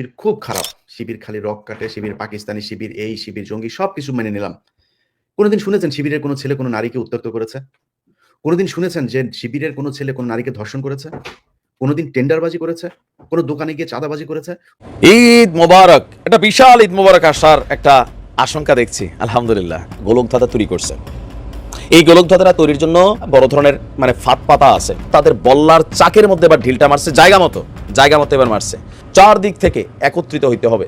শিবির খুব খারাপ। শিবির খালি রক কাটে, শিবির পাকিস্তানি শিবির, এই শিবির, জঙ্গি, সবকিছু মেনে নিলাম। কোনোদিন শুনেছেন শিবিরের কোনো ছেলে কোনো নারীকে উত্তক্ত করেছে? কোনোদিন শুনেছেন যে শিবিরের কোনো ছেলে কোনো নারীকে ধর্ষণ করেছে? কোনোদিন টেন্ডারবাজি করেছে? কোনো দোকানে গিয়ে চাঁদাবাজি করেছে? ঈদ মোবারক, একটা বিশাল ঈদ মোবারক আসার একটা আশঙ্কা দেখছি, আলহামদুলিল্লাহ। গোলকধাতা তৈরি করছে। এই গোলক গোলকধাতারা তৈরির জন্য বড় ধরনের মানে ফাত পাতা আছে। তাদের বল্লার চাকের মধ্যে এবার ঢিলটা মারছে, জায়গা মতো জায়গা মতো এবার মারছে। চার দিক থেকে একত্রিত হইতে হবে।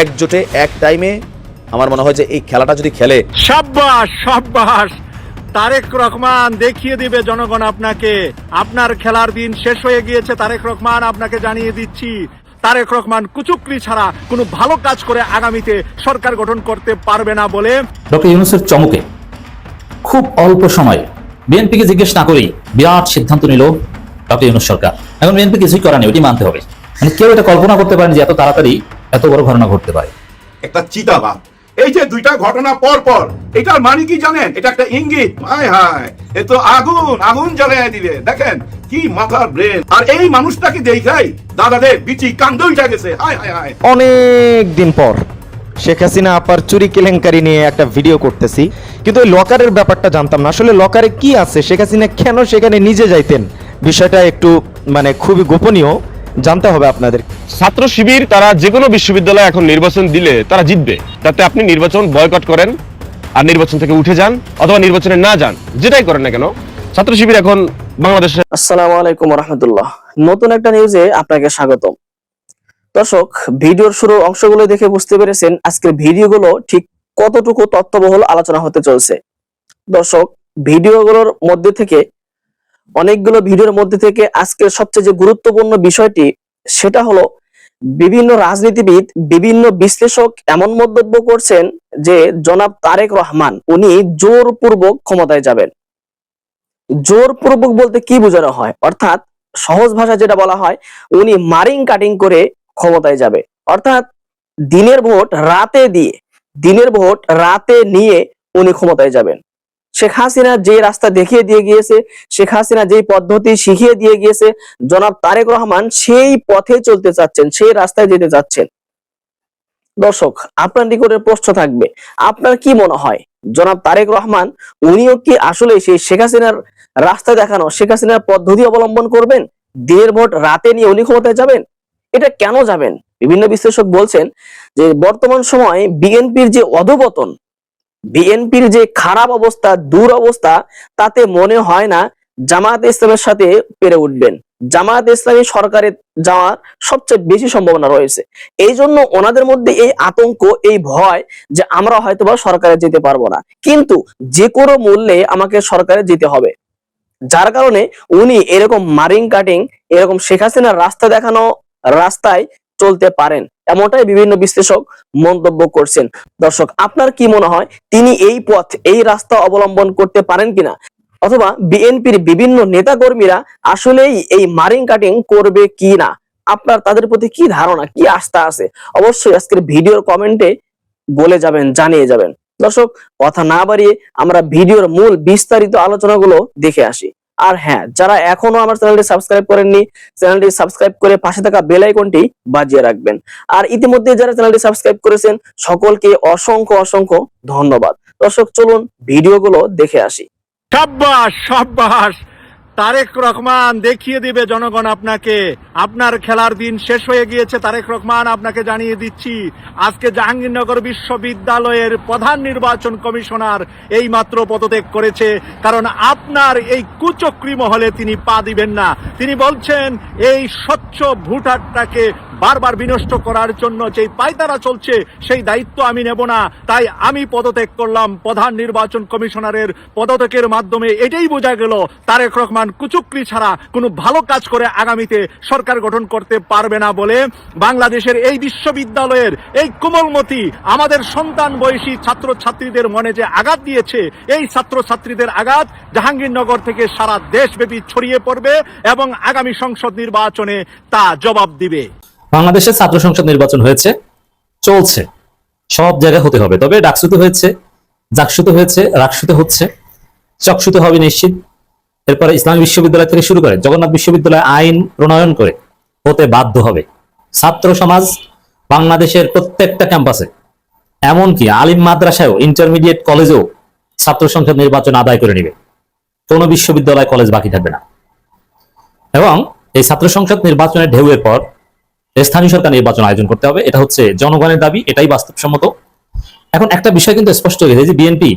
একজোটে এক টাইমে আমার মনে হয় যে এই খেলাটা যদি খেলে সাব্বাস সাব্বাস। তারেক রহমান দেখিয়ে দিবে জনগণ আপনাকে। আপনার খেলার দিন শেষ হয়ে গিয়েছে তারেক রহমান আপনাকে জানিয়ে দিচ্ছি। তারেক রহমান কুচুকরি ছাড়া কোনো ভালো কাজ করে আগামীতে সরকার গঠন করতে পারবে না বলে ডক্টর ইউনুসের চমকে খুব অল্প সময়ে বিএনপিকে জিজ্ঞেস না করেই বিরাট সিদ্ধান্ত নিল ডক্টর ইউনুস সরকার। এখন বিএনপি কিছুই করা নেই ওটি মানতে হবে। মানে কেউ এটা কল্পনা করতে পারেন যে এত তাড়াতাড়ি এত বড় ঘটনা ঘটতে পারে। একটা চিতাবাঘ এই যে দুইটা ঘটনা পর পর এটার মানে কি জানেন? এটা একটা ইঙ্গিত। হায় হায় এ তো আগুন আগুন জ্বালিয়ে দিলে। দেখেন কি মাথার ব্রেন। আর এই মানুষটাকে দেখাই দাদাদের বিচি উঠা গেছে। হায় হায় হায়। অনেক দিন পর শেখ হাসিনা আপার চুরি কেলেঙ্কারি নিয়ে একটা ভিডিও করতেছি। কিন্তু ওই লকারের ব্যাপারটা জানতাম না। আসলে লকারে কি আছে? শেখ হাসিনা কেন সেখানে নিজে যাইতেন? বিষয়টা একটু মানে খুবই গোপনীয়। জানতে হবে আপনাদের। ছাত্র শিবির, তারা যে কোনো বিশ্ববিদ্যালয়ে এখন নির্বাচন দিলে তারা জিতবে। তাতে আপনি নির্বাচন বয়কট করেন আর নির্বাচন থেকে উঠে যান অথবা নির্বাচনে না যান, যেটাই করেন না কেন, ছাত্র শিবির এখন বাংলাদেশে আসসালামু আলাইকুম রহমতুল্লাহ নতুন একটা নিউজে আপনাকে স্বাগতম। দর্শক, ভিডিওর শুরু অংশগুলো দেখে বুঝতে পেরেছেন আজকের ভিডিওগুলো ঠিক কতটুকু তথ্যবহুল আলোচনা হতে চলছে। দর্শক, ভিডিওগুলোর মধ্যে থেকে অনেকগুলো ভিডিওর মধ্যে থেকে আজকের সবচেয়ে যে গুরুত্বপূর্ণ বিষয়টি, সেটা হলো বিভিন্ন রাজনীতিবিদ, বিভিন্ন বিশ্লেষক এমন মন্তব্য করছেন যে, জনাব তারেক রহমান, উনি জোরপূর্বক ক্ষমতায় যাবেন। জোরপূর্বক বলতে কি বোঝানো হয়? অর্থাৎ সহজ ভাষা যেটা বলা হয়, উনি মারিং কাটিং করে ক্ষমতায় যাবে। অর্থাৎ দিনের ভোট রাতে দিয়ে, দিনের ভোট রাতে নিয়ে উনি ক্ষমতায় যাবেন। শেখ হাসিনা যে রাস্তা দেখিয়ে দিয়ে গিয়েছে, শেখ হাসিনা যেই পদ্ধতি শিখিয়ে দিয়ে গিয়েছে, জনাব তারেক রহমান সেই পথে চলতে চাচ্ছেন, সেই রাস্তায় যেতে চাচ্ছেন। দর্শক, আপনার নিকটে প্রশ্ন থাকবে, আপনার কি মনে হয়? জনাব তারেক রহমান, উনিও কি আসলে সেই শেখ হাসিনার রাস্তা দেখানো, শেখ হাসিনার পদ্ধতি অবলম্বন করবেন? দিনের ভোট রাতে নিয়ে উনি ক্ষমতায় যাবেন? এটা কেন যাবেন? বিভিন্ন বিশ্লেষক বলছেন যে বর্তমান সময়ে বিএনপির যে অধপতন বিএনপির যে খারাপ অবস্থা, দূর অবস্থা, তাতে মনে হয় না জামায়াত ইসলামের সাথে পেরে উঠবেন। জামায়াত ইসলামী সরকারে যাওয়ার সবচেয়ে বেশি সম্ভাবনা রয়েছে। এই জন্য ওনাদের মধ্যে এই আতঙ্ক, এই ভয় যে আমরা হয়তোবা সরকারে যেতে পারব না। কিন্তু যে কোনো মূল্যে আমাকে সরকারে যেতে হবে। যার কারণে উনি এরকম মারিং কাটিং, এরকম শেখ হাসিনার রাস্তা দেখানো রাস্তায় চলতে পারেন। এমনটাই বিভিন্ন বিশ্লেষক মন্তব্য করছেন। দর্শক, আপনার কি মনে হয়, তিনি এই পথ, এই রাস্তা অবলম্বন করতে পারেন কিনা? অথবা বিএনপির বিভিন্ন নেতাকর্মীরা আসলেই এই মারিং কাটিং করবে কি না আপনার, তাদের প্রতি কি ধারণা, কি আস্থা আছে? অবশ্যই আজকের ভিডিওর কমেন্টে বলে যাবেন, জানিয়ে যাবেন। দর্শক, কথা না বাড়িয়ে আমরা ভিডিওর মূল বিস্তারিত আলোচনাগুলো দেখে আসি। আর হ্যাঁ যারা এখনও আমার চ্যানেলটি সাবস্ক্রাইব করেননি, চ্যানেলটি সাবস্ক্রাইব করে পাশে থাকা বেল আইকনটি বাজিয়ে রাখবেন। আর ইতিমধ্যে যারা চ্যানেলটি সাবস্ক্রাইব করেছেন, সকলকে অসংখ্য অসংখ্য ধন্যবাদ। দর্শক, চলুন ভিডিওগুলো দেখে আসি। সাব্বাস সাব্বাস! তারেক রহমান দেখিয়ে দিবে জনগণ আপনাকে। আপনার খেলার দিন শেষ হয়ে গিয়েছে, তারেক রহমান আপনাকে জানিয়ে দিচ্ছি। আজকে জাহাঙ্গীরনগর বিশ্ববিদ্যালয়ের প্রধান নির্বাচন কমিশনার এই মাত্র পদত্যাগ করেছে, কারণ আপনার এই কুচক্রি মহলে তিনি পা দিবেন না। তিনি বলছেন, এই স্বচ্ছ ভোটারটাকে বারবার বিনষ্ট করার জন্য যে পায়তারা চলছে, সেই দায়িত্ব আমি নেব না। তাই আমি পদত্যাগ করলাম, প্রধান নির্বাচন কমিশনারের পদত্যাগের মাধ্যমে। এটাই বোঝা গেল তারেক রহমান কুচুকরি ছাড়া কোনো ভালো কাজ করে আগামীতে সরকার গঠন করতে পারবে না বলে বাংলাদেশের এই বিশ্ববিদ্যালয়ের এই কোমলমতি আমাদের সন্তান বয়সী ছাত্র ছাত্রীদের মনে যে আঘাত দিয়েছে, এই ছাত্র ছাত্রীদের আঘাত জাহাঙ্গীরনগর থেকে সারা দেশব্যাপী ছড়িয়ে পড়বে এবং আগামী সংসদ নির্বাচনে তা জবাব দিবে। বাংলাদেশের ছাত্র সংসদ নির্বাচন হয়েছে, চলছে, সব জায়গায় হতে হবে। তবে ডাকসুতে হয়েছে, জাকসুতে হয়েছে, রাকসুতে হচ্ছে, চকসুতে হবে নিশ্চিত। এরপরে ইসলামী বিশ্ববিদ্যালয় থেকে শুরু করে জগন্নাথ বিশ্ববিদ্যালয় আইন প্রণয়ন করে হতে বাধ্য হবে। ছাত্র সমাজ বাংলাদেশের প্রত্যেকটা ক্যাম্পাসে, এমনকি আলিম মাদ্রাসায়ও ইন্টারমিডিয়েট কলেজেও ছাত্র সংসদ নির্বাচন আদায় করে নেবে। কোনো বিশ্ববিদ্যালয় কলেজ বাকি থাকবে না। এবং এই ছাত্র সংসদ নির্বাচনের ঢেউয়ের পর স্থানীয় সরকার নির্বাচন আয়োজন করতে হবে। এটা হচ্ছে জনগণের দাবি, এটাই বাস্তবসম্মত। এখন একটা বিষয় কিন্তু স্পষ্ট হয়ে গেছে যে বিএনপি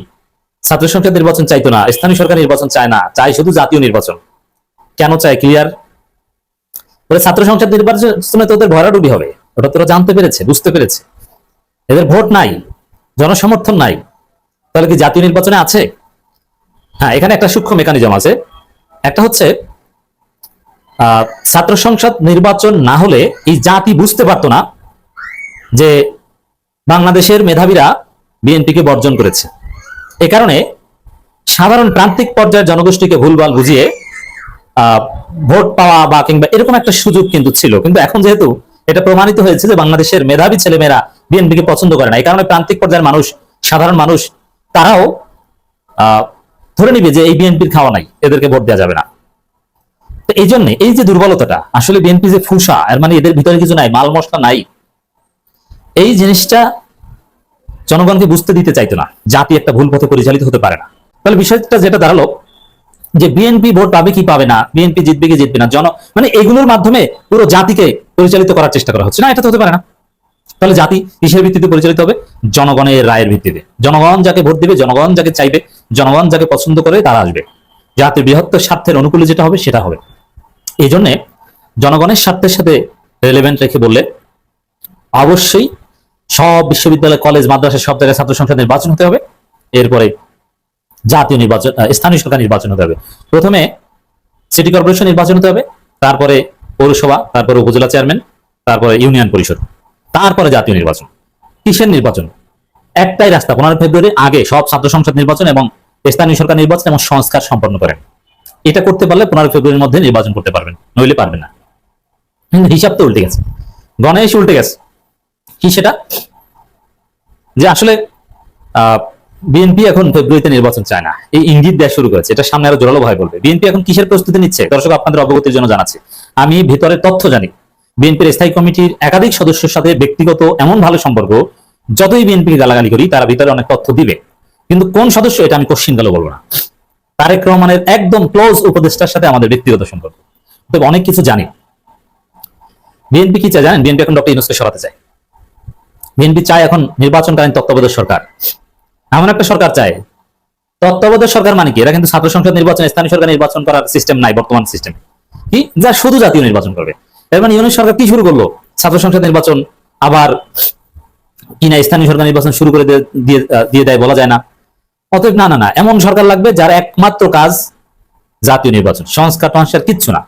ছাত্র সংসদ নির্বাচন চাইতো না, স্থানীয় সরকার নির্বাচন চায় না, চায় শুধু জাতীয় নির্বাচন। কেন চায়? ক্লিয়ার ওরা ছাত্র সংসদ নির্বাচনে তো ওদের ভরাডুবি হবে। ওটা তোরা জানতে পেরেছে, বুঝতে পেরেছে। এদের ভোট নাই, জনসমর্থন নাই। তাহলে কি জাতীয় নির্বাচনে আছে? হ্যাঁ এখানে একটা সূক্ষ্ম মেকানিজম আছে। একটা হচ্ছে ছাত্র সংসদ নির্বাচন না হলে এই জাতি বুঝতে পারতো না যে বাংলাদেশের মেধাবীরা বিএনপিকে বর্জন করেছে। এ কারণে সাধারণ প্রান্তিক পর্যায়ের জনগোষ্ঠীকে ভুলভাল বুঝিয়ে ভোট পাওয়া বা কিংবা এরকম একটা সুযোগ কিন্তু ছিল। কিন্তু এখন যেহেতু এটা প্রমাণিত হয়েছে যে বাংলাদেশের মেধাবী ছেলেমেয়েরা বিএনপিকে পছন্দ করে না, এই কারণে প্রান্তিক পর্যায়ের মানুষ, সাধারণ মানুষ, তারাও ধরে নিবে যে এই বিএনপির খাওয়া নাই, এদেরকে ভোট দেওয়া যাবে না। তো এই জন্য এই যে দুর্বলতাটা, আসলে বিএনপি যে ফুসা, এর মানে এদের ভিতরে কিছু নাই, মাল মশলা নাই, এই জিনিসটা জনগণকে বুঝতে দিতে চাইতো না। জাতি একটা ভুল পথে পরিচালিত হতে পারে না। তাহলে বিষয়টা যেটা দাঁড়াল, যে বিএনপি ভোট পাবে কি পাবে না, বিএনপি জিতবে কি জিতবে না, জন মানে এগুলোর মাধ্যমে পুরো জাতিকে পরিচালিত করার চেষ্টা করা হচ্ছে। না, এটা তো হতে পারে না। তাহলে জাতি কিসের ভিত্তিতে পরিচালিত হবে? জনগণের রায়ের ভিত্তিতে। জনগণ যাকে ভোট দিবে, জনগণ যাকে চাইবে, জনগণ যাকে পছন্দ করে তারা আসবে। জাতির বৃহত্তর স্বার্থের অনুকূলে যেটা হবে, সেটা হবে। এই জন্যে জনগণের স্বার্থের সাথে রেলেভেন্ট রেখে বললে, অবশ্যই সব বিশ্ববিদ্যালয়, কলেজ, মাদ্রাসা, সব জায়গায় ছাত্র সংসদ নির্বাচন হতে হবে। এরপরে জাতীয় নির্বাচন স্থানীয় সরকার নির্বাচন হতে হবে। প্রথমে সিটি কর্পোরেশন নির্বাচন হতে হবে, তারপরে পৌরসভা, তারপরে উপজেলা চেয়ারম্যান, তারপরে ইউনিয়ন পরিষদ, তারপরে জাতীয় নির্বাচন। কিসের নির্বাচন? একটাই রাস্তা, পনেরো ফেব্রুয়ারি আগে সব ছাত্র সংসদ নির্বাচন এবং স্থানীয় সরকার নির্বাচন এবং সংস্কার সম্পন্ন করেন। এটা করতে পারলে পনেরো ফেব্রুয়ারির মধ্যে নির্বাচন করতে পারবেন, নইলে পারবেন না। হিসাব তো উল্টে গেছে। গণেশ উল্টে গেছে। কি সেটা? যে আসলে বিএনপি এখন ফেব্রুয়ারিতে নির্বাচন চায় না। এই ইঙ্গিত দেওয়া শুরু করেছে। এটা সামনে আরও জোরালো ভাবে বলবে। বিএনপি এখন কিসের প্রস্তুতি নিচ্ছে? দর্শক, আপনাদের অবগতির জন্য জানাচ্ছি। আমি ভিতরের তথ্য জানি। বিএনপির স্থায়ী কমিটির একাধিক সদস্যের সাথে ব্যক্তিগত এমন ভালো সম্পর্ক, যতই বিএনপি গালাগালি করি, তারা ভিতরে অনেক তথ্য দিবে। কিন্তু কোন সদস্য, এটা আমি কোশ্চিন গেল বলব না। তারেক রহমানের একদম ক্লোজ উপদেষ্টার সাথে আমাদের ব্যক্তিগত সম্পর্ক। তবে অনেক কিছু জানি। বিএনপি কি চায় জানেন? বিএনপি এখন ডক্টর ইউনুসকে সরাতে চায়। বিএনপি চায় এখন নির্বাচনকালীন তত্ত্বাবধায়ক সরকার। এমন একটা সরকার চায়। তত্ত্বাবধায়ক সরকার মানে কি? এরা কিন্তু ছাত্র সংসদ নির্বাচন, স্থানীয় সরকার নির্বাচন করার সিস্টেম নাই বর্তমান সিস্টেম কি? যা শুধু জাতীয় নির্বাচন করবে। এর মানে ইউনিট সরকার কি শুরু করল? ছাত্র সংসদ নির্বাচন আবার কিনা স্থানীয় সরকার নির্বাচন শুরু করে দিয়ে- দিয়ে বলা যায় না। অতএব না না না, এমন সরকার লাগবে যার একমাত্র কাজ জাতীয় নির্বাচন। সংস্কার টংস্কার কিচ্ছু না।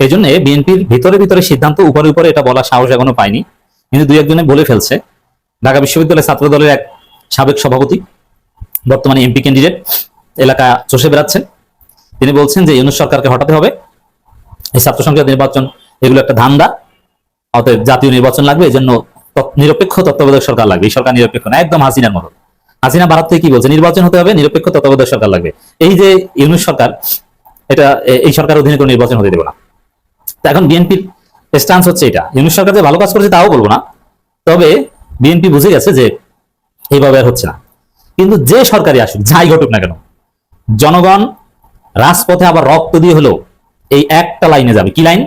এই জন্য বিএনপির ভিতরে ভিতরে সিদ্ধান্ত উপরে উপরে এটা বলার সাহস এখনও পায়নি কিন্তু দুই একজনে বলে ফেলছে। ঢাকা বিশ্ববিদ্যালয় ছাত্র দলের এক সাবেক সভাপতি, বর্তমানে এমপি ক্যান্ডিডেট, এলাকা চষে বেড়াচ্ছেন। তিনি বলছেন যে, ইউনুস সরকারকে হটাতে হবে। এই ছাত্র সংসদ নির্বাচন, এগুলো একটা ধান্দা। অতএব জাতীয় নির্বাচন লাগবে এই জন্য নিরপেক্ষ তত্ত্বাবধায়ক সরকার লাগবে। এই সরকার নিরপেক্ষ না, একদম হাসিনার মতো। হাসিনা ভারত থেকে কি বলছে? নির্বাচন হতে হবে, নিরপেক্ষ তত্ত্বাবধায়ক সরকার লাগবে। এই যে ইউনুস সরকার, এটা এই সরকার অধীনে কোনো নির্বাচন হতে দেবে না। তো এখন বিএনপির স্টান্স হচ্ছে এটা। ইউনুস সরকার যে ভালো কাজ করেছে, তাও বলব না। তবে বিএনপি বুঝে গেছে যে এইভাবে আর হচ্ছে না। কিন্তু যে সরকারি আসুক যাই ঘটুক না কেন জনগণ রাজপথে আবার রক্ত দিয়ে হলেও এই একটা লাইনে যাবে। কি লাইন?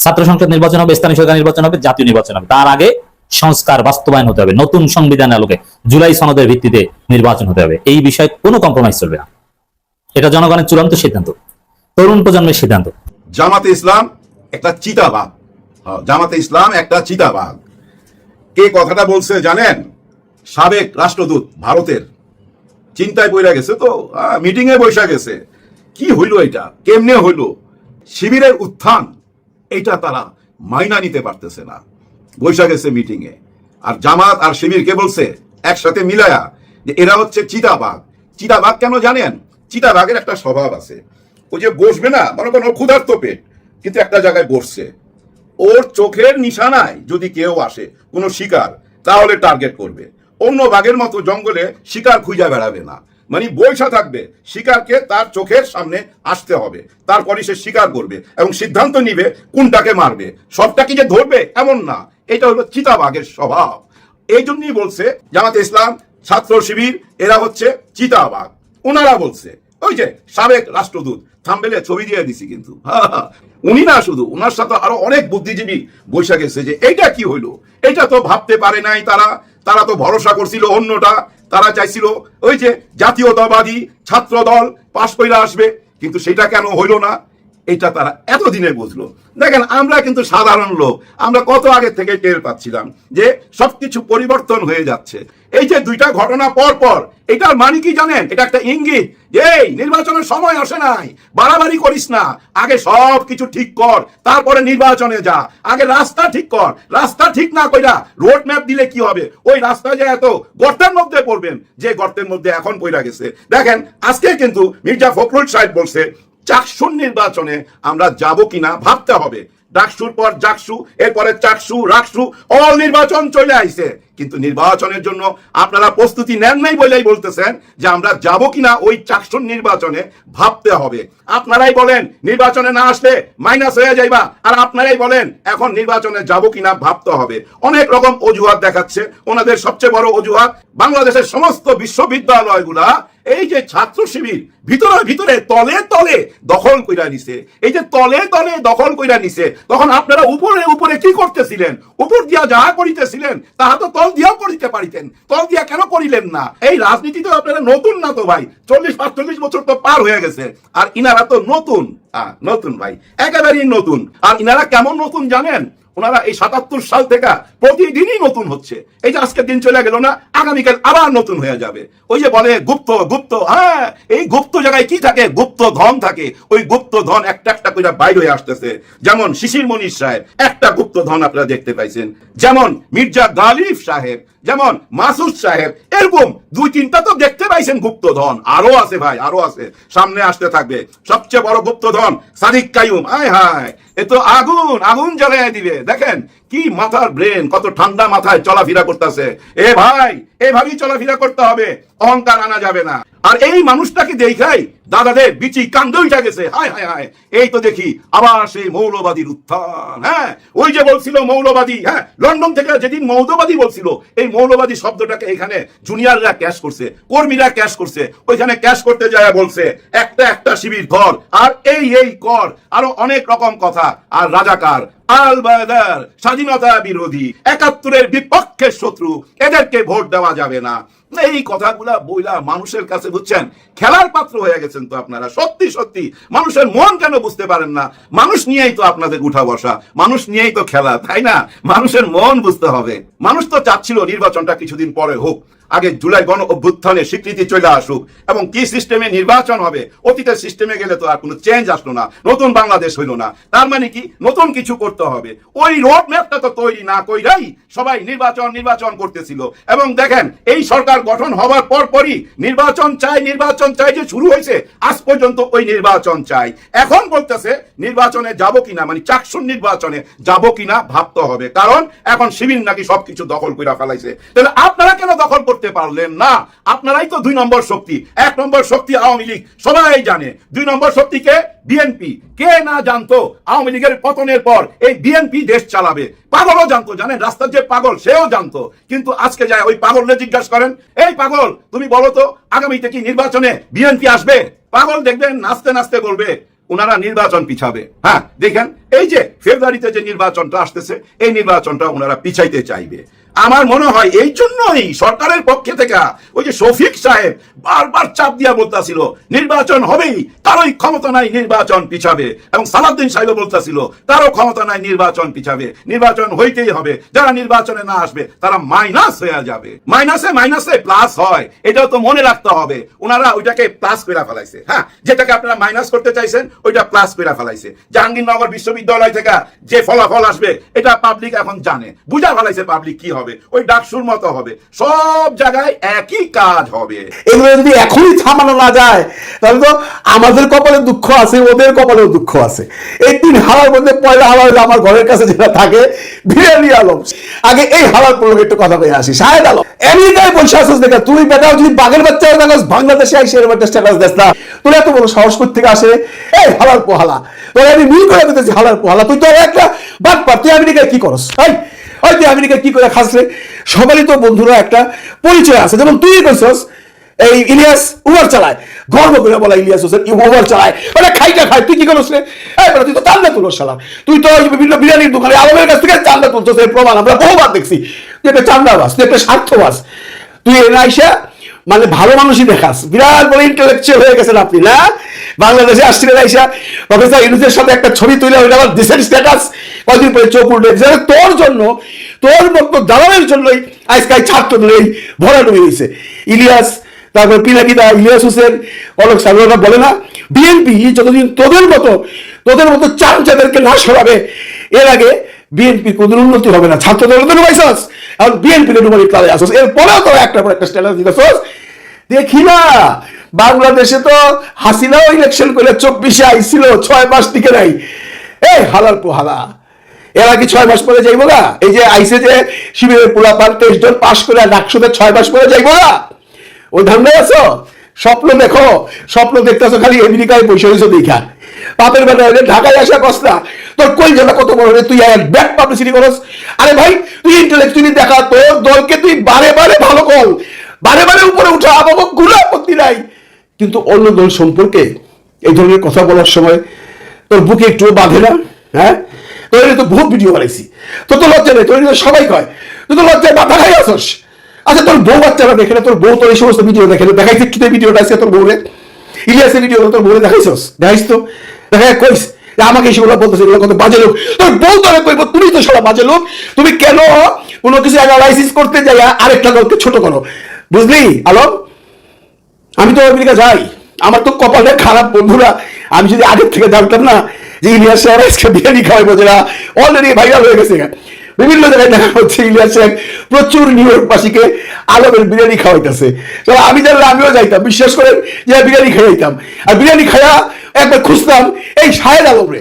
ছাত্র সংসদ নির্বাচন হবে স্থানীয় সরকার নির্বাচন হবে জাতীয় নির্বাচন হবে। তার আগে সংস্কার বাস্তবায়ন হতে হবে নতুন সংবিধানের আলোকে জুলাই সনদের ভিত্তিতে নির্বাচন হতে হবে। এই বিষয়ে কোনো কম্প্রোমাইজ চলবে না। এটা জনগণের চূড়ান্ত সিদ্ধান্ত তরুণ প্রজন্মের সিদ্ধান্ত। জামাতে ইসলাম একটা চিতাবাঘ হ্যাঁ, জামাতে ইসলাম একটা চিতাবাঘ কে কথাটা বলছে জানেন? সাবেক রাষ্ট্রদূত ভারতের। চিন্তায় পড়ে গেছে তো মিটিং এ বৈশা গেছে। কি হইল এটা কেমনে হইল? শিবিরের উত্থান এটা তারা মাইনা নিতে পারতেছে না। বৈশা গেছে মিটিং এ আর জামাত আর শিবির কে বলছে? একসাথে মিলায়া। যে এরা হচ্ছে চিতাবাঘ। চিতাবাঘ কেন জানেন? চিতাবাঘের একটা স্বভাব আছে। ও যে বসবে না, মনে করেন ক্ষুধার্ত পেট, কিন্তু একটা জায়গায় বসছে। ওর চোখের নিশানায় যদি কেউ আসে, কোনো শিকার, তাহলে টার্গেট করবে। অন্য বাঘের মতো জঙ্গলে শিকার খুঁজে বেড়াবে না। মানে বৈশা থাকবে, শিকারকে তার চোখের সামনে আসতে হবে। তারপরে সে শিকার করবে এবং সিদ্ধান্ত নিবে কোনটাকে মারবে। সবটা কি যে ধরবে? এমন না। এটা হলো চিতাবাঘের স্বভাব। এই জন্যই বলছে জামাতে ইসলাম, ছাত্র শিবির, এরা হচ্ছে চিতাবাঘ ওনারা বলছে ওই যে সাবেক রাষ্ট্রদূত থাম্বেলে ছবি দিয়ে দিছি কিন্তু। উনি না শুধু ওনার সাথে আরও অনেক বুদ্ধিজীবী বৈশা গেছে যে, এইটা কি হইল? এটা তো ভাবতে পারে নাই তারা। তারা তো ভরসা করছিল অন্যটা। তারা চাইছিল ওই যে জাতীয়তাবাদী ছাত্র দল পাশ করে আসবে। কিন্তু সেটা কেন হইল না? এটা তারা এতদিনে বুঝলো। দেখেন, আমরা কিন্তু সাধারণ লোক, আমরা কত আগে থেকে টের পাচ্ছিলাম যে সবকিছু পরিবর্তন হয়ে যাচ্ছে। এই যে দুইটা ঘটনা পর পর, এটার মানে কি জানেন? এটা একটা ইঙ্গিত এই নির্বাচনের সময় আসে নাই, বাড়াবাড়ি করিস না, আগে সব কিছু ঠিক কর, তারপরে নির্বাচনে যা, আগে রাস্তা ঠিক কর, রাস্তা ঠিক না কইরা রোড ম্যাপ দিলে কি হবে? ওই রাস্তা যে এত গর্তের মধ্যে পড়বেন, যে গর্তের মধ্যে এখন পড়া গেছে। দেখেন, আজকে কিন্তু মির্জা ফখরুল সাহেব বলছে চাকসুর নির্বাচনে আমরা যাব কিনা ভাবতে হবে। ডাকসুর পর জাকসু এরপরে চাকসু, রাকসু অল নির্বাচন চলে আইছে। কিন্তু নির্বাচনের জন্য আপনারা প্রস্তুতি নেন নাই বলেই বলতেছেন যে আমরা যাব কিনা ওই চাকসুর নির্বাচনে ভাবতে হবে। আপনারাই বলেন, নির্বাচনে না আসলে মাইনাস হয়ে যাইবা। আর আপনারাই বলেন, এখন নির্বাচনে যাব কিনা ভাবতে হবে। অনেক রকম অজুহাত দেখাচ্ছে। ওনাদের সবচেয়ে বড় অজুহাত, বাংলাদেশের সমস্ত বিশ্ববিদ্যালয়গুলা এই যে ছাত্র শিবির ভিতরে ভিতরে তলে তলে দখল কইরা নিছে। এই যে তলে তলে দখল কইরা নিছে। তখন আপনারা উপরে উপরে কি করতেছিলেন? উপর দিয়া যাহা করিতেছিলেন, তাহা তো তল দিয়াও করিতে পারিতেন। তল দিয়া কেন করিলেন না? এই রাজনীতি তো আপনারা নতুন না তো ভাই। চল্লিশ, পাঁচচল্লিশ বছর তো পার হয়ে গেছে। আর ইনারা তো নতুন। নতুন ভাই। একেবারেই নতুন। আর ইনারা কেমন নতুন জানেন? ওনারা এই সাতাত্তর সাল থেকে প্রতিদিনই নতুন হচ্ছে। এই যে আজকের দিন চলে গেল না? আগামীকাল আবার নতুন হয়ে যাবে। ওই যে বলে গুপ্ত গুপ্ত হ্যাঁ এই গুপ্ত জায়গায় কি থাকে? গুপ্ত ধন থাকে। ওই গুপ্ত ধন একটা একটা করে বাইরে হয়ে আসতেছে। যেমন শিশির মনির সাহেব, একটা গুপ্ত ধন আপনারা দেখতে পাইছেন। যেমন মির্জা গালিব সাহেব, যেমন মাসুদ সাহেব, এরকম দুই তিনটা তো দেখতে পাইছেন গুপ্ত ধন। আরও আছে ভাই, আরও আছে। সামনে আসতে থাকবে। সবচেয়ে বড় গুপ্ত ধন সাদিক কায়ুম আয় হায়, এ তো আগুন আগুন জ্বালিয়ে দিবে। দেখেন কি মাথার ব্রেন কত ঠান্ডা মাথায় চলাফেরা করতেছে। এ ভাই এভাবেই চলাফেরা করতে হবে। অহংকার আনা যাবে না। আর এই মানুষটাকে দেখাই দাদাদের বিচি কান্দ উঠা গেছে। হায় হায় হায়। এই তো দেখি, আবার সেই মৌলবাদীর উত্থান হ্যাঁ? ওই যে বলছিল মৌলবাদী হ্যাঁ? লন্ডন থেকে যেদিন মৌলবাদী বলছিল, এই মৌলবাদী শব্দটাকে এখানে জুনিয়ররা ক্যাশ করছে, কর্মীরা ক্যাশ করছে। ওইখানে ক্যাশ করতে যায় বলছে, একটা একটা শিবির ধর, আর এই এই কর। আরও অনেক রকম কথা। আর রাজাকার, আল বায়দার স্বাধীনতা বিরোধী, একাত্তরের বিপক্ষের শত্রু, এদেরকে ভোট দেওয়া যাবে না। এই কথাগুলা বইলা মানুষের কাছে বুঝছেন? খেলার পাত্র হয়ে গেছেন তো আপনারা। সত্যি সত্যি। মানুষের মন কেন বুঝতে পারেন না? মানুষ নিয়েই তো আপনাদের উঠা বসা। মানুষ নিয়েই তো খেলা, তাই না? মানুষের মন বুঝতে হবে। মানুষ তো চাচ্ছিল নির্বাচনটা কিছুদিন পরে হোক। আগে জুলাই গণ অভ্যুত্থানে স্বীকৃতি চলে আসুক। এবং কি সিস্টেমে নির্বাচন হবে, অতীতের সিস্টেমে গেলে তো আর কোনো চেঞ্জ আসলো না, নতুন বাংলাদেশ হইল না। তার মানে কি? নতুন কিছু করতে হবে। ওই রোড ম্যাপটা তো তৈরি না কইরাই সবাই নির্বাচন নির্বাচন করতেছিল। এবং দেখেন, এই সরকার গঠন হওয়ার পর পরই নির্বাচন চাই নির্বাচন চাই যে শুরু হয়েছে, আজ পর্যন্ত ওই নির্বাচন চাই। এখন বলতেছে, নির্বাচনে যাব কিনা? মানে চাকসুর নির্বাচনে যাব কিনা ভাবতে হবে। কারণ এখন শিবির নাকি সবকিছু দখল করে ফেলাইছে। তাহলে আপনারা কেন দখল করতে পারলেন না। আপনারাই তো দুই নম্বর শক্তি। এক নম্বর শক্তি আওয়ামী লীগ, সবাই জানে। দুই নম্বর শক্তিকে বিএনপি কে না জানতো আওয়ামী লীগের পতনের পর এই বিএনপি দেশ চালাবে? পাগলও জানতো, জানেন? রাস্তার যে পাগল, সেও জানতো। কিন্তু আজকে যায় ওই পাগলরে জিজ্ঞাসা করেন, এই পাগল, তুমি বলো তো, আগামীতে কি নির্বাচনে বিএনপি আসবে? পাগল দেখবেন নাচতে নাচতে বলবে ওনারা নির্বাচন পিছাবে। হ্যাঁ দেখেন, এই যে ফেব্রুয়ারিতে যে নির্বাচনটা আসতেছে, এই নির্বাচনটা ওনারা পিছাইতে চাইবে। আমার মনে হয় এই জন্যই সরকারের পক্ষে থেকে ওই যে শফিক সাহেব বারবার চাপ দিয়া বলতাছিল, নির্বাচন হবেই, তারই ক্ষমতা নাই নির্বাচন পিছাবে। এবং সালাদ্দিন সাহেব বলতাছিল, তারও ক্ষমতা নাই নির্বাচন পিছাবে। নির্বাচন হইতেই হবে, যারা নির্বাচনে না আসবে, তারা মাইনাস হয়ে যাবে। মাইনাসে মাইনাসে প্লাস হয়, এটাও তো মনে রাখতে হবে। ওনারা ওইটাকে প্লাস করে ফেলাইছে। হ্যাঁ যেটাকে আপনারা মাইনাস করতে চাইছেন, ওইটা প্লাস পেরা ফেলাইছে। জাহাঙ্গীরনগর বিশ্ববিদ্যালয় থেকে যে ফলাফল আসবে, এটা পাবলিক এখন জানে। বুঝা ফেলাইছে পাবলিক কি হবে। ওই ডাকসুর মতো হবে। সব জায়গায় একই কাজ হবে। এগুলো যদি এখনই থামানো না যায়, তাহলে তো আমাদের কপালে দুঃখ আছে, ওদের কপালেও দুঃখ আছে। এই তিন হাওয়ার মধ্যে পয়লা হাওয়া হলো আমার ঘরের কাছে যেটা থাকে, বিরিয়ানি আলম আগে এই হাওয়ার প্রলোভে একটু কথা বলে আসি। শাহেদ আলম আমেরিকায় বসে আসিস দেখা, তুই বেটাও যদি বাঘের বাচ্চা থাকস, বাংলাদেশে আইসে এরকম একটা স্ট্যাটাস দেস না। তোর এত বড় সাহস থেকে আসে? এই হালার পোহালা, তোর আমি মিল করে দিতেছি হালার পোহালা। তুই তো একটা বাদ পার, তুই আমেরিকায় কি করস? এই ওই যে আমেরিকা কি করে খাসছে সবারই তো বন্ধুরা একটা পরিচয় আছে। যেমন তুই করছস এই ইলিয়াস উবার চালায়। গর্ব করে বলা ইলিয়াস হোসেন উবার চালায়। মানে খাইটা খায়, তুই কি করছ রে এই তুই তো চান্দা তুলস শালা। তুই তো বিভিন্ন বিরিয়ানির দোকানে আলমের কাছ থেকে চান্দা তুলছস, এর প্রমাণ আমরা বহুবার দেখছি। তুই একটা চান্দাবাস তুই একটা স্বার্থবাস তুই এনে আইসা মানে ভালো মানুষই দেখাস। বিরাট বড় ইন্টেলেকচুয়াল হয়ে গেছেন আপনি, না? বাংলাদেশে আসছিলেন আইসা প্রফেসর ইউনুসের সাথে একটা ছবি তুলে ওইটা আবার দিশের স্ট্যাটাস কয়দিন পরে চোখ উঠে গেছে। তোর জন্য, তোর মতো দালালের জন্যই আজকাল ছাত্রদের এই ভরা ডুবে গেছে ইলিয়াস, তারপর পিনাকিদা ইলিয়াস হোসেন, অলোক সাগররা বলে না, বিএনপি যতদিন তোদের মতো তোদের মতো চামচাদেরকে না সরাবে, এর আগে বিএনপির কোনো উন্নতি হবে না। ছাত্র দলের তো ডুবাইছস এখন বিএনপির ডুবাই তালে আসস। এরপরেও তো একটা পর একটা স্ট্যাটাস দিতেছস। দেখি না, বাংলাদেশে তো হাসিনাও ইলেকশন করে চব্বিশে আইছিল, ছয় মাস টিকে নাই। এই হালার পোহালা। এরা কি ছয় মাস পরে যাইবো না এই যে আইসে যে শিবিরের পোলা পান তেইশ জন পাশ করে ডাকসুতে ছয় মাস পরে যাইবো না ওই ধান্দায় আছো? স্বপ্ন দেখো, স্বপ্ন দেখতেছো খালি আমেরিকায় বসে হয়েছো দেখা। পাপের বেটা হলে ঢাকায় আসা কষ্টা। তোর কই জানা কত বড় হলে তুই ব্যাক পাবলিসিটি করস। আরে ভাই, তুই ইন্টেলেকচুয়ালি দেখা, তোর দলকে তুই বারে বারে ভালো কর। বারে বারে উপরে উঠা আবাবকগুলো আপত্তি নাই। কিন্তু অন্য দল সম্পর্কে এই ধরনের কথা বলার সময় তোর বুকে একটু বাঁধে না হ্যাঁ? তোর তো বহুত ভিডিও বানাইছি। তোর তো লজ্জা নেই, তোর সবাই কয় তুই তো লজ্জায় মাথা খাই আসস। আচ্ছা তোর বউ বাচ্চারা দেখে তোর বউ তোর এই সমস্ত ভিডিও দেখে দেখাইছে একটু ভিডিওটা আজকে তোর বউরে? ইলিয়াসের ভিডিও তোর বউরে দেখাইছস? দেখাইছ তো? দেখা কইস। আমাকে সেগুলো বলতেছে, এগুলো কত বাজে লোক। তোর বউ তোরে কইব, তুমি তো সব বাজে লোক। তুমি কেন কোনো কিছু অ্যানালাইসিস করতে যাই আরেকটা দলকে ছোট করো? বুঝলি? আলম? আমি তো আমেরিকা যাই। আমার তো কপালে খারাপ বন্ধুরা। আমি যদি আগের থেকে জানতাম না যে ইলিয়াস সাহেব আজকে বিরিয়ানি খাওয়াই বোঝেরা অলরেডি ভাইরাল হয়ে গেছে। বিভিন্ন জায়গায় দেখা হচ্ছে ইলিয়াস শেখ প্রচুর নিউ ইয়র্ক বাসীকে আলমের বিরিয়ানি খাওয়াইতেছে। তো আমি জানলে আমিও যাইতাম, বিশ্বাস করেন যে বিরিয়ানি খাইতাম আর বিরিয়ানি খাইয়া একবার খুঁজতাম, এই শাহেদ আলমরে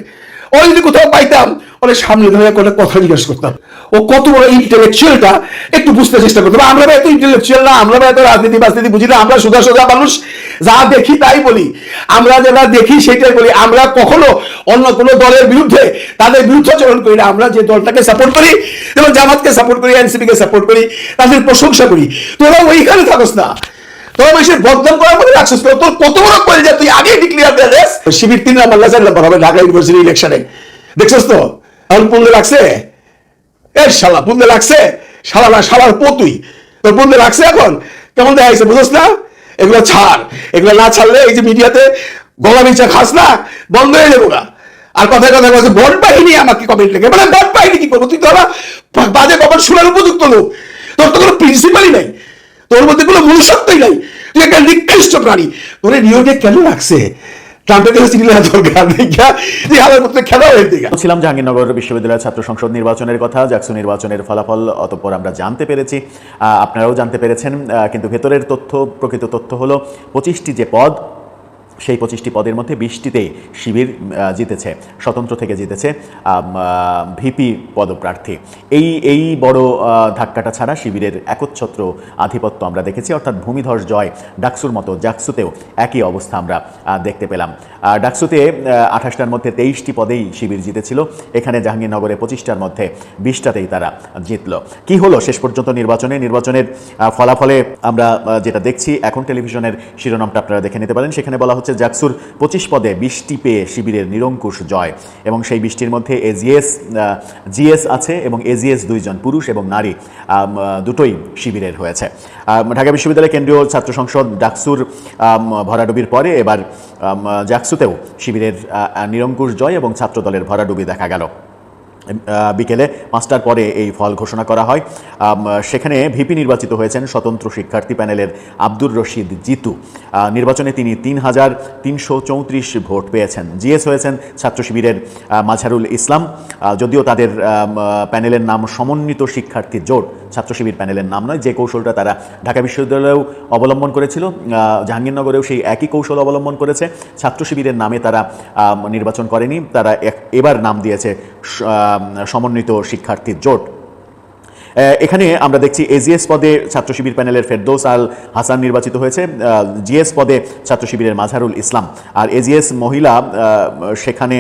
ও যদি কোথাও পাইতাম ওরে সামনে ধরে করে কথা জিজ্ঞেস করতাম। ও কত বড় ইন্টেলেকচুয়ালটা একটু বুঝতে চেষ্টা করতাম। আমরা এত ইন্টেলেকচুয়াল না, আমরা এত রাজনীতি বাজনীতি বুঝি না, আমরা সোজা সোজা মানুষ, যা দেখি তাই বলি। আমরা যেটা দেখি সেটাই বলি। আমরা কখনো অন্য কোনো দলের বিরুদ্ধে তাদের বিরুদ্ধাচরণ করি না। আমরা যে দলটাকে সাপোর্ট করি যেমন জামাতকে সাপোর্ট করি এনসিপি কে সাপোর্ট করি, তাদের প্রশংসা করি। তোরা ওইখানে থাকস না। শিবির তিন নাম্বার হবে ঢাকা ইউনিভার্সিটি ইলেকশনে দেখছিস তো? এখন পুনলে লাগছে? এ শালা পুনলে লাগছে? শালা না, শালার পতুই তোর পুনলে লাগছে এখন? কেমন দেখা যাচ্ছে বুঝছ না? এগুলো ছাড়। এগুলো না ছাড়লে এই যে মিডিয়াতে গলা মিচা খাস না, বন্ধ হয়ে যাব না আর কথায় কথা বলছে, বট বাহিনী আমাকে কমেন্ট লেগে মানে বট বাহিনী কি করব? তুই তো আবার বাজে কমেন্ট শোনার উপযুক্ত লোক। তোর তো কোনো প্রিন্সিপালই নাই। তোর মধ্যে কোনো মনুষ্যত্বই নাই। তুই একটা নিকৃষ্ট প্রাণী। তোরে নিয়োগে কেন রাখছে ট্রাম্পের কাছে ছিলাম জাহাঙ্গীরনগর বিশ্ববিদ্যালয়ের ছাত্র সংসদ নির্বাচনের কথা জাকসু নির্বাচনের ফলাফল অতঃপর আমরা জানতে পেরেছি। আপনারাও জানতে পেরেছেন কিন্তু ভেতরের তথ্য, প্রকৃত তথ্য হলো পঁচিশটি যে পদ সেই পঁচিশটি পদের মধ্যে বিশটিতেই শিবির জিতেছে, স্বতন্ত্র থেকে জিতেছে ভিপি পদপ্রার্থী। এই এই বড় ধাক্কাটা ছাড়া শিবিরের একচ্ছত্র আধিপত্য আমরা দেখেছি, অর্থাৎ ভূমিধস জয় ডাকসুর মতো জাকসুতেও একই অবস্থা আমরা দেখতে পেলাম। ডাকসুতে আঠাশটার মধ্যে তেইশটি পদেই শিবির জিতেছিল, এখানে জাহাঙ্গীরনগরে পঁচিশটার মধ্যে বিশটাতেই তারা জিতল। কি হলো শেষ পর্যন্ত নির্বাচনে? নির্বাচনের ফলাফলে আমরা যেটা দেখছি, এখন টেলিভিশনের শিরোনামটা আপনারা দেখে নিতে পারেন। সেখানে বলা হচ্ছে জাকসুর পঁচিশ পদে বৃষ্টি পেয়ে শিবিরের নিরঙ্কুশ জয়। এবং সেই বৃষ্টির মধ্যে এজিএস জিএস আছে এবং এজিএস দুইজন পুরুষ এবং নারী দুটোই শিবিরের হয়েছে। ঢাকা বিশ্ববিদ্যালয় কেন্দ্রীয় ছাত্র সংসদ ডাকসুর ভরাডুবির পরে এবার জাকসুতেও শিবিরের নিরঙ্কুশ জয় এবং ছাত্রদলের ভরাডুবি দেখা গেল। বিকেলে পাঁচটার পরে এই ফল ঘোষণা করা হয়। সেখানে ভিপি নির্বাচিত হয়েছেন স্বতন্ত্র শিক্ষার্থী প্যানেলের আব্দুর রশিদ জিতু। নির্বাচনে তিনি তিন হাজার তিনশো চৌত্রিশ ভোট পেয়েছেন। জিএস হয়েছেন ছাত্র শিবিরের মাঝারুল ইসলাম। যদিও তাদের প্যানেলের নাম সমন্বিত শিক্ষার্থী জোট, ছাত্র শিবির প্যানেলের নাম নয়, যে কৌশলটা তারা ঢাকা বিশ্ববিদ্যালয়েও অবলম্বন করেছিল জাহাঙ্গীরনগরেও সেই একই কৌশল অবলম্বন করেছে। ছাত্র শিবিরের নামে তারা নির্বাচন করেনি, তারা এবার নাম দিয়েছে সমন্বিত শিক্ষার্থী জোট। এখানে আমরা দেখছি এজিএস পদে ছাত্র শিবির প্যানেলের ফেরদৌস আল হাসান নির্বাচিত হয়েছে। জিএস পদে ছাত্র শিবিরের মাঝারুল ইসলাম। আর এজিএস মহিলা সেখানে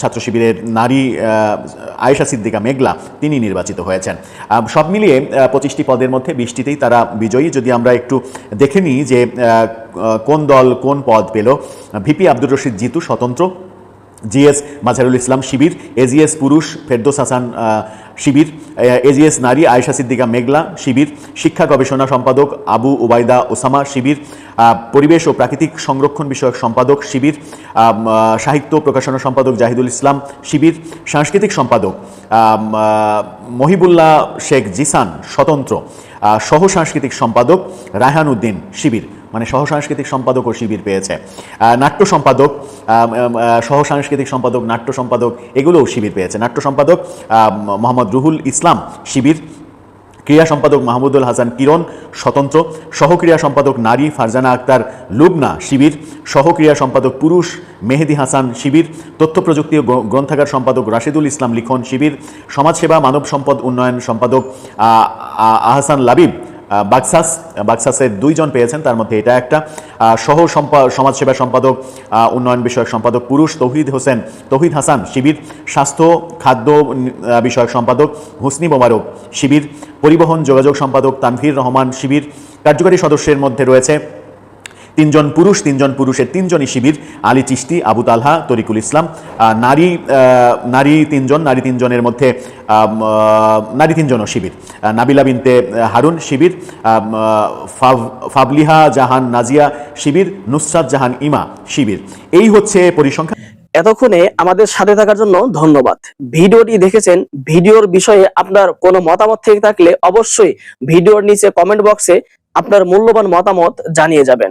ছাত্র শিবিরের নারী আয়েশা সিদ্দিকা মেঘলা তিনি নির্বাচিত হয়েছেন। সব মিলিয়ে পঁচিশটি পদের মধ্যে বিশটিতেই তারা বিজয়ী। যদি আমরা একটু দেখে নিই যে কোন দল কোন পদ পেল, ভিপি আব্দুর রশিদ জিতু স্বতন্ত্র জিএস মাঝারুল ইসলাম শিবির, এজিএস পুরুষ ফেরদোস হাসান শিবির এজিএস নারী আয়েশা সিদ্দিকা মেঘলা শিবির, শিক্ষা গবেষণা সম্পাদক আবু ওবায়দা ওসামা শিবির পরিবেশ ও প্রাকৃতিক সংরক্ষণ বিষয়ক সম্পাদক শিবির সাহিত্য প্রকাশনা সম্পাদক জাহিদুল ইসলাম শিবির, সাংস্কৃতিক সম্পাদক মহিবুল্লাহ শেখ জিসান স্বতন্ত্র সহ সাংস্কৃতিক সম্পাদক রায়হান উদ্দিন শিবির। মানে সহ সাংস্কৃতিক সম্পাদক ও শিবির পেয়েছে। নাট্য সম্পাদক সহ সাংস্কৃতিক সম্পাদক নাট্য সম্পাদক এগুলোও শিবির পেয়েছে। নাট্য সম্পাদক মোহাম্মদ রুহুল ইসলাম শিবির ক্রীড়া সম্পাদক মাহমুদুল হাসান কিরণ স্বতন্ত্র সহক্রিয়া সম্পাদক নারী ফারজানা আক্তার লুবনা শিবির সহক্রিয়া সম্পাদক পুরুষ মেহেদি হাসান শিবির তথ্য প্রযুক্তি ও গ্রন্থাগার সম্পাদক রাশিদুল ইসলাম লিখন শিবির সমাজসেবা মানব সম্পদ উন্নয়ন সম্পাদক আহ, আহ, আহসান লাবিব বাক্সাস বাক্সাসের দুইজন পেয়েছেন, তার মধ্যে এটা একটা। সহ সমাজসেবা সম্পাদক উন্নয়ন বিষয়ক সম্পাদক পুরুষ তৌহিদ হোসেন, তৌহিদ হাসান শিবির, স্বাস্থ্য, খাদ্য বিষয়ক সম্পাদক হুসনি মোবারক শিবির, পরিবহন যোগাযোগ সম্পাদক তানভীর রহমান শিবির, কার্যকারী সদস্যের মধ্যে রয়েছে তিনজন পুরুষ, তিনজন পুরুষের তিনজনই শিবির, আলী চিস্তি আবু তালহা, তরিকুল ইসলাম নারী নারী তিনজন, নারী তিনজনের মধ্যে নারী তিনজনও শিবির। নাবিলা বিনতে হারুন শিবির ফাবলিহা জাহান নাজিয়া শিবির, নুসরাত জাহান ইমা শিবির। এই হচ্ছে পরিসংখ্যান এতক্ষণে আমাদের সাথে থাকার জন্য ধন্যবাদ। ভিডিওটি দেখেছেন, ভিডিওর বিষয়ে আপনার কোনো মতামত থেকে থাকলে অবশ্যই ভিডিওর নিচে কমেন্ট বক্সে আপনার মূল্যবান মতামত জানিয়ে যাবেন।